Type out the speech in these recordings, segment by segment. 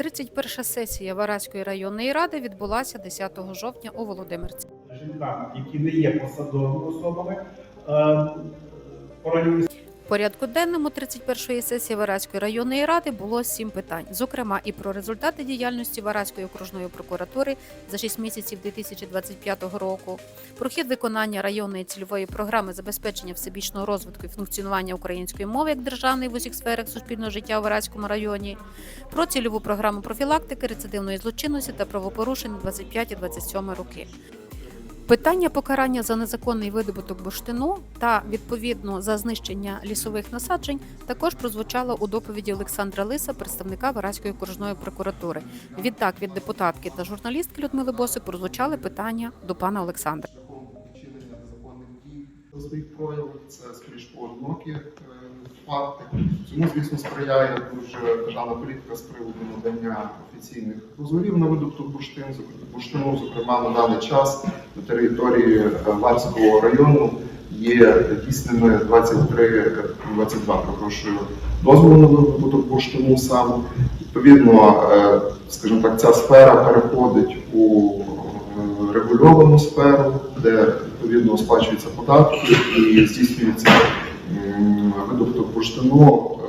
31 сесія Вараської районної ради відбулася 10 жовтня у Володимирці. Жінкам, які не є посадовими особами, е, організації порядку денному 31-ї сесії Вараської районної ради було сім питань, зокрема і про результати діяльності Вараської окружної прокуратури за 6 місяців 2025 року, про хід виконання районної цільової програми забезпечення всебічного розвитку і функціонування української мови як державної в усіх сферах суспільного життя у Вараському районі, про цільову програму профілактики рецидивної злочинності та правопорушень 25-27 роки. Питання покарання за незаконний видобуток бурштину та відповідно за знищення лісових насаджень також прозвучало у доповіді Олександра Лиса, представника Вараської окружної прокуратури. Відтак від депутатки та журналістки Людмили Боси прозвучали питання до пана Олександра. Своїх проявах. Це скоріш поодинокі е, факти. Цьому, звісно, сприяє дуже державна політика з приводу надання офіційних дозволів на видобуток бурштин, бурштину. Зокрема, на даний час на території е, Ларського району є дійсними 23, 22, прошу, дозволу на видобуток бурштину саме. Відповідно, е, скажімо так, ця сфера переходить у е, регульовану сферу, де відповідно сплачуються податки і здійснюється видобуток бурштину е,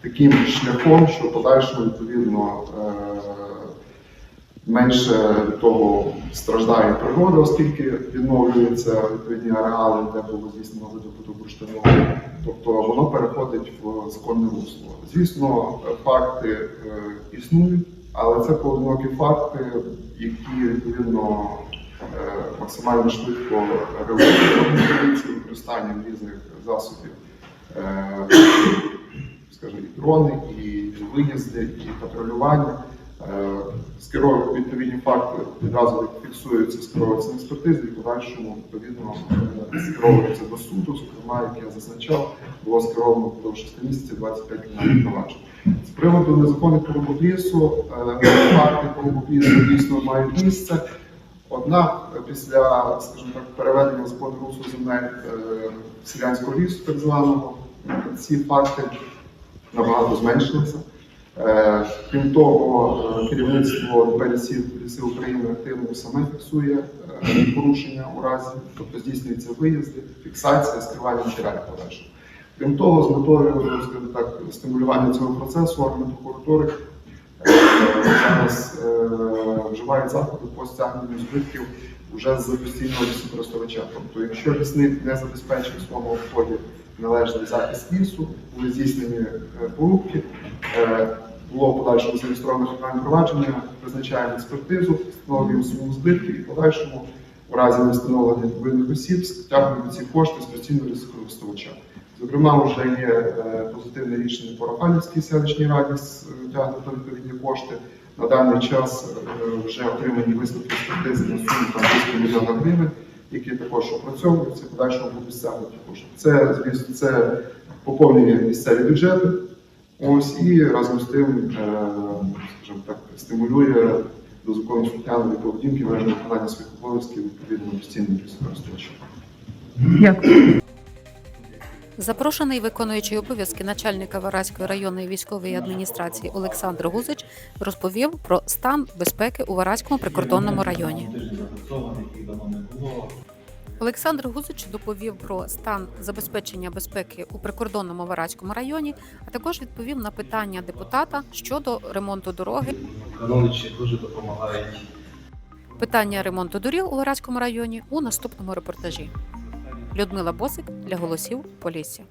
таким шляхом, що подальшому відповідно е, менше того страждає природа, оскільки відновлюються відповідні ареали, де було здійснено видобуток бурштину. Тобто воно переходить в законне русло. Звісно, факти е, існують, але це поодинокі факти, які відповідно максимально швидко поліції використанням різних засобів, е, скажімо, і дрони, і виїзди, і патрулювання. Е, Скеровують відповідні факти, відразу фіксуються, скеровуються на експертизу і подальшому відповідно е, скеровуються до суду. Зокрема, як я зазначав, було скеровано впродовж 6 місяців 25 кримінальних проваджень. З приводу незаконних порубок лісу, факти порубок лісу дійсно мають місце. Однак після, скажімо так, переведення закону руслу земель е, селянського лісу, так званого, ці факти набагато зменшилися. Е, Крім того, е, керівництво ДП лісів України активно саме фіксує порушення у разі, тобто здійснюються виїзди, фіксація, скривання матеріалів подальшого. Крім того, з метою так, стимулювання цього процесу органи прокуратури зараз вживають заходи по стягненню збитків вже з постійного лісокористувача. Тобто, якщо лісник не забезпечив в своєму обході належний захист лісу, були здійснені е, порубки, е, було подальшому зареєстровано кримінальне провадження, призначаємо експертизу, встановлюємо суму збитків і подальшому у разі невстановлення винних осіб стягуємо ці кошти з постійного лісокористувача. Зокрема, вже є е, позитивне рішення по Рафанівській селищній раді стягнуто відповідні кошти. На даний час е, вже отримані висновки експертизи на суму там 200 мільйонів гривень, які також опрацьовуються, подальшому будуть стягнуті кошти. Це, звісно, це поповнює місцеві бюджети. Ось і разом з тим, е, скажімо так, стимулює до закону законослухняної поведінки в виконання своїх обов'язків відповідно постійним лісокористувачем. Запрошений виконуючий обов'язки начальника Вараської районної військової адміністрації Олександр Гузич розповів про стан безпеки у Вараському прикордонному районі. Олександр Гузич доповів про стан забезпечення безпеки у прикордонному Вараському районі, а також відповів на питання депутата щодо ремонту дороги, Родичі дуже допомагають. питання ремонту доріг у Вараському районі у наступному репортажі. Людмила Босик для голосів Полісся.